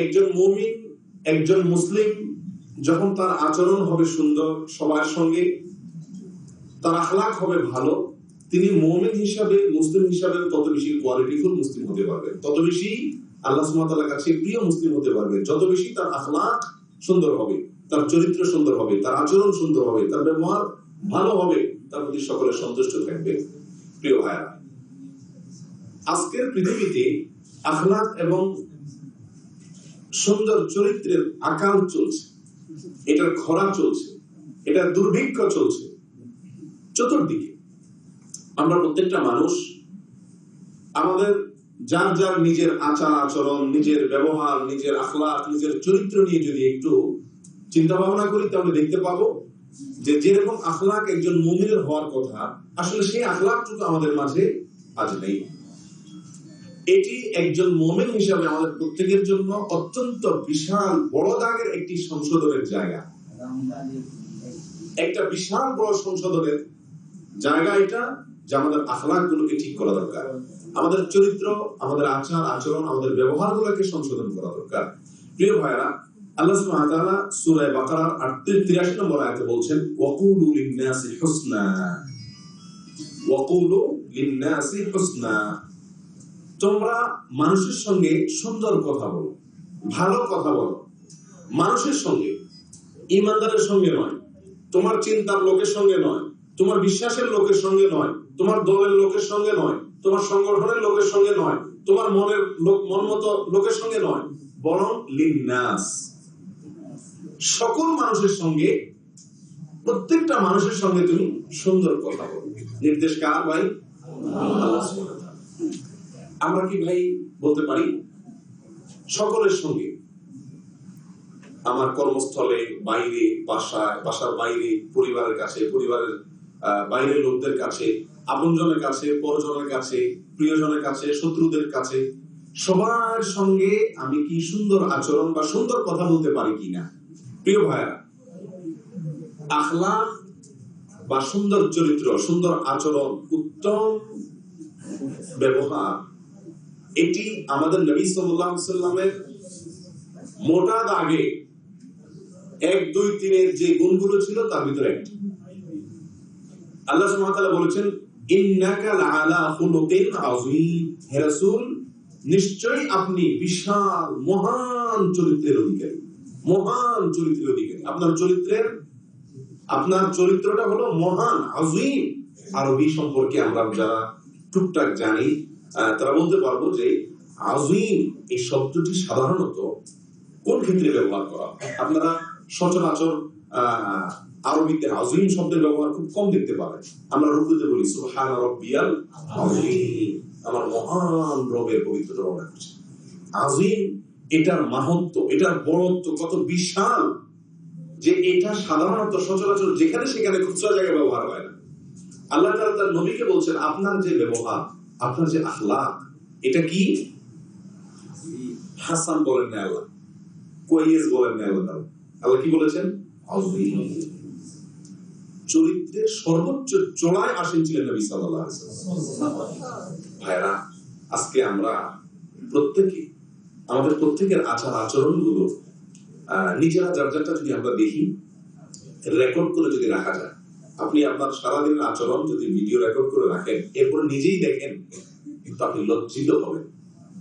একজন মুমিন, একজন মুসলিম যখন তার আচরণ হবে সুন্দর, সবার সঙ্গে তার আখলাক হবে ভালো, তিনি মুমিন হিসাবে, মুসলিম হিসাবে তত বেশি কোয়ালিটিফুল মুসলিম হতে পারবেন। তত বেশি আল্লাহ সুবহানাহু কাছে প্রিয় মুসলিম হতে পারবে যত বেশি তার আখলাক সুন্দর হবে, তার চরিত্র সুন্দর হবে, তার আচরণ সুন্দর হবে, তার ব্যবহার ভালো হবে, তার প্রতি সকলে সন্তুষ্ট থাকবে। প্রিয় ভাইয়া আজকের পৃথিবীতে আখলাক এবং সুন্দর চরিত্রের আকাল চলছে। এটার খরা চলছে। এটার দুর্ভিক্ষ চলছে। চতুর্দিকে। আমরা প্রত্যেকটা মানুষ, আমাদের যার যার নিজের আচার আচরণ, নিজের ব্যবহার, নিজের আখলাক নিজের চরিত্র নিয়ে যদি একটু চিন্তা ভাবনা করি, তাহলে দেখতে পাবো যে যেরকম আখলাক একজন মুমিনের হওয়ার কথা, আসলে সেই আখলাকটুকু আমাদের মাঝে আজ নেই। এটি একজন মোমেন হিসাবে আমাদের প্রত্যেকের জন্য অত্যন্ত বিশাল বড় দাগের একটি সংশোধনের জায়গা। একটা বিশাল বড় সংশোধনের জায়গা এটা যে আমাদের আখলাক গুলোকে ঠিক করা দরকার। আমাদের চরিত্র, আমাদের আচার, আচরণ, আমাদের ব্যবহার গুলোকে সংশোধন করা দরকার। প্রিয় ভাইরা আল্লাহ সুবহানাহু তাআলা সূরা বাকারার 83 নম্বর আয়াতে বলছেন, ওয়াকুলু লিন-নাসি হুসনা। ওয়াকুলু লিন-নাসি হুসনা। তোমরা মানুষের সঙ্গে সুন্দর কথা বলো, ভালো কথা বলো। মানুষের সঙ্গে, ইমানদারের সঙ্গে নয়। তোমার চিন্তার লোকের সঙ্গে নয়, তোমার বিশ্বাসের লোকের সঙ্গে নয়, তোমার দলের লোকের সঙ্গে নয়, তোমার সংগঠনের লোকের সঙ্গে নয়, তোমার মনের লোক, মন মতো লোকের সঙ্গে নয়, বরং লিন্নাস। সকল মানুষের সঙ্গে, প্রত্যেকটা মানুষের সঙ্গে তুমি সুন্দর কথা বলো। নির্দেশ কার ভাই? আমরা কি ভাই বলতে পারি? সকলের সঙ্গে। আমার কর্মস্থলে, বাইরে, বাসায়, বাসার বাইরে, পরিবারের কাছে, পরিবারের বাইরের লোকদের কাছে, আপনজনের কাছে, পরজনের কাছে, প্রিয়জনের কাছে, শত্রুদের কাছে, সবার সঙ্গে আমি কি সুন্দর আচরণ বা সুন্দর কথা বলতে পারি কিনা প্রিয় ভাইরা আখলাক বা সুন্দর চরিত্র, সুন্দর আচরণ, উত্তম ব্যবহার এটি আমাদের নবী সাল্লামের মোটা দাগে এক, দুই, তিনের যে গুণগুলো ছিল তার ভিতরে একটি। আল্লাহ তাআলা বলেছেন নিশ্চয়ই আপনি বিশাল, মহান চরিত্রের অধিকারী। মহান চরিত্রের অধিকারী। আপনার চরিত্রের, আপনার চরিত্রটা হলো মহান, আযীম। আরবি সম্পর্কে আমরা যারা টুকটাক জানি তারা বলতে পারব যে আযীম এই শব্দটি সাধারণত কোন ক্ষেত্রে ব্যবহার করা? আপনারা সচরাচর আরবিতে আযীম শব্দের ব্যবহার খুব কম দেখতে পাবেন। আমরা রুকুতে বলি, সুবহান রাব্বিয়াল আমার মহান রবের এটার মাহাত্ম্য এটার বড়ত্ব কত বিশাল যে এটা সাধারণত সচরাচর যেখানে সেখানে খুচরা জায়গায় ব্যবহার হয় না। আল্লাহ তার নবীকে বলছেন, আপনার যে ব্যবহার আপনার যে আখলাক এটা কি হাসান বলেন না আল্লাহ কোয়েস বলেন না আল্লাহ আল্লাহ কি বলেছেন। চরিত্রের সর্বোচ্চ চড়ায় আসেন ছিলেন নবী ওয়াসাল্লাম। ভাইরা আজকে আমরা প্রত্যেকে, আমাদের প্রত্যেকের আচার আচরণগুলো নিজেরা যার যারটা যদি আমরা দেখি রেকর্ড করে যদি রাখা যায় আপনি আপনার সারাদিনের আচরণ যদি ভিডিও রেকর্ড করে রাখেন, এরপর নিজেই দেখেন, কিন্তু আপনি লজ্জিত হবেন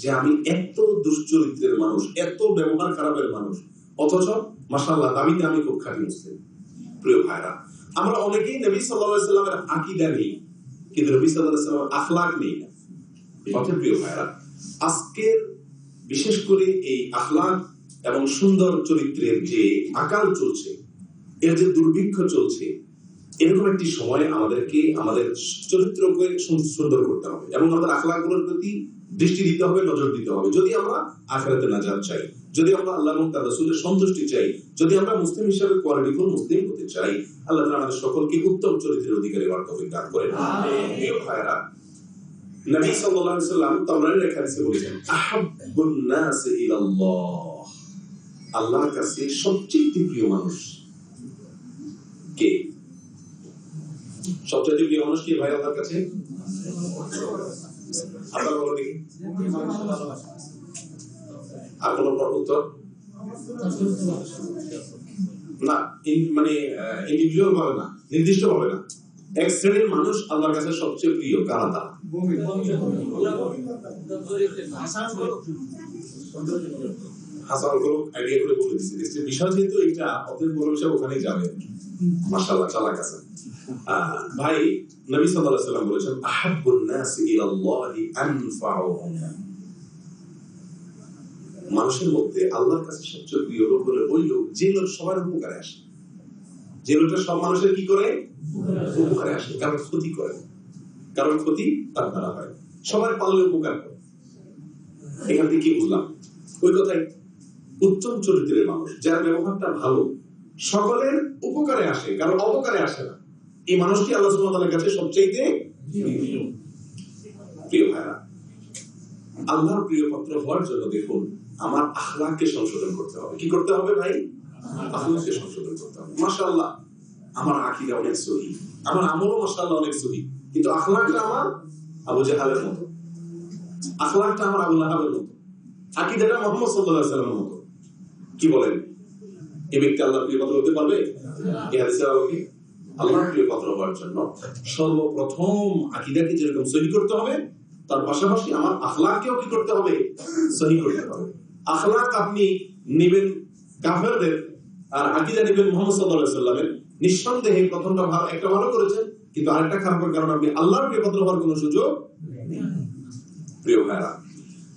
যে আমি এত দুশ্চরিত্রের মানুষ, এত ব্যবহার খারাপের মানুষ। অথচ মাসাল্লাহ দাবিতে আমি খুব খাঁটি মুসলিম, প্রিয় ভাইরা। আমরা অনেকেই নবী সাল্লামের আকীদা নেই, কিন্তু নবী সাল্লামের আখলাক নেই। না প্রিয় ভাইরা আজকের বিশেষ করে এই আখলাক এবং সুন্দর চরিত্রের যে আকাল চলছে, এর যে দুর্ভিক্ষ চলছে এরকম একটি সময় আমাদেরকে আমাদের চরিত্রকে সুন্দর করতে হবে এবং আমাদের আখলাকগুলোর প্রতি দৃষ্টি দিতে হবে নজর দিতে হবে। যদি আমরা আখেরাতে নাজাত চাই যদি আমরা আল্লাহ এবং তার রাসূলের সন্তুষ্টি চাই যদি আমরা মুসলিম হিসাবে কোয়ালিটিফুল মুসলিম হতে চাই আল্লাহ তাআলা আমাদের সকলকে উত্তম চরিত্রের অধিকারী তৌফিক দান করেন। নবী সাল্লাল্লাহু আলাইহি সাল্লাম তাওরাতের এক হাদিসে বলেছেন আহাব্বুন নাস ইলাল্লাহ। আল্লাহর কাছে সবচেয়ে প্রিয় মানুষ কে? সবচেয়ে প্রিয় মানুষ কে ভাই কাছে? আপনারা দেখি। আর কোনো উত্তর? না মানে ইন্ডিভিজুয়াল ভাবে না, নির্দিষ্ট ভাবে না। এক শ্রেণির মানুষ আল্লাহর কাছে সবচেয়ে প্রিয় কারা তারা? আইডিয়া করে বলে দিচ্ছে বিষয় যেহেতু অতএব বিষয় ওখানেই যাবে। মাশাআল্লাহ, চালাক ভাই, নবী সাল্লাল্লাহু আলাইহি বলেছেন, আহাব্বুন নাস ইলাল্লাহি আনফাউহুম। মানুষের মধ্যে আল্লাহর কাছে সবচেয়ে প্রিয় লোক হলো ওই লোক, যে লোক সবার উপকারে আসে। যে লোকটা সব মানুষের কি করে? উপকারে আসে। কারণ ক্ষতি করে। কারণ ক্ষতি তার দ্বারা হয়। সবার পারলে উপকার করে। এখান থেকে কি বুঝলাম? ওই কথাই উত্তম চরিত্রের মানুষ, যার ব্যবহারটা ভালো, সকলের উপকারে আসে, কারণ অপকারে আসে না। এই মানুষটি আল্লাহ কাছে সবচেয়ে প্রিয়। আল্লাহর প্রিয় পাত্র হওয়ার জন্য দেখুন, আমার আখলাককে সংশোধন করতে হবে। কি করতে হবে ভাই? আখলাককে সংশোধন করতে হবে। মাশাআল্লাহ, আমার আকীদা অনেক সহি, আমার আমলও মাশাআল্লাহ অনেক সহি, কিন্তু আখলাকটা আমার আবু জাহালের মতো। আখলাকটা আমার আবু লাহাবের মতো। আকীদাটা মুহাম্মদ আলাইহি সাল্লামের মতো। কি বলেন? এই ব্যক্তি আল্লাহর প্রিয় পাত্র হতে পারবে? হাদিসের আল্লাহর প্রিয় পাত্র হওয়ার জন্য সর্বপ্রথম আকীদাকে যেরকম সহি করতে হবে, তার পাশাপাশি আমার আখলাককেও কি করতে হবে? সহি করতে হবে। আখলাক আপনি নেবেন কাফেরদের, আর আকীদা নেবেন মুহাম্মদ আলাইহি সাল্লামের। নিঃসন্দেহে প্রথমটা ভালো, একটা ভালো করেছেন, কিন্তু আরেকটা খারাপের কারণে আপনি আল্লাহর প্রিয় পাত্র হওয়ার কোনো সুযোগ প্রিয় ভাইরা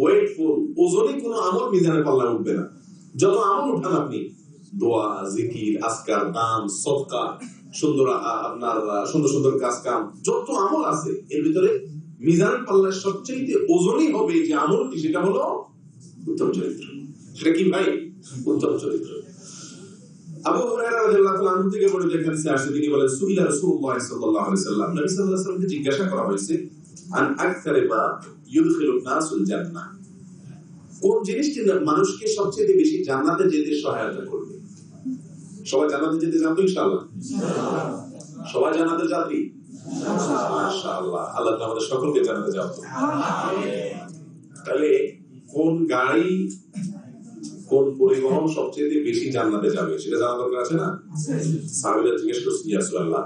ওয়েটফুল, ওজনে কোনো আমল মিজানে পাল্লা উঠবে না। যত আমল উঠান আপনি। দোয়া, জিকির আসকার দান, সদকা, সুন্দর আপনার সুন্দর সুন্দর কাজ কাম, যত আমল আছে, এর ভিতরে মিজান পাল্লার সবচেয়ে ওজনই হবে যে আমলটি, সেটা হলো উত্তম চরিত্র। সেটা কি ভাই? উত্তম চরিত্র। মানুষকে সবচেয়ে বেশি জান্নাতে যেতে সহায়তা করবে? সবাই জান্নাতে যেতে চান তো ইনশাআল্লাহ? সবাই যাত্রী মাশাআল্লাহ, আল্লাহ আমাদের সকলকে জান্নাতে যাও তাহলে কোন গাড়ি কোন পরিবহন সবচেয়ে বেশি জান্নাতে যাবে? সেটা জানা দরকার আছে না? সাহাবীরা জিজ্ঞেস করছি ইয়াসুল্লাহ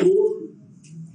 কোন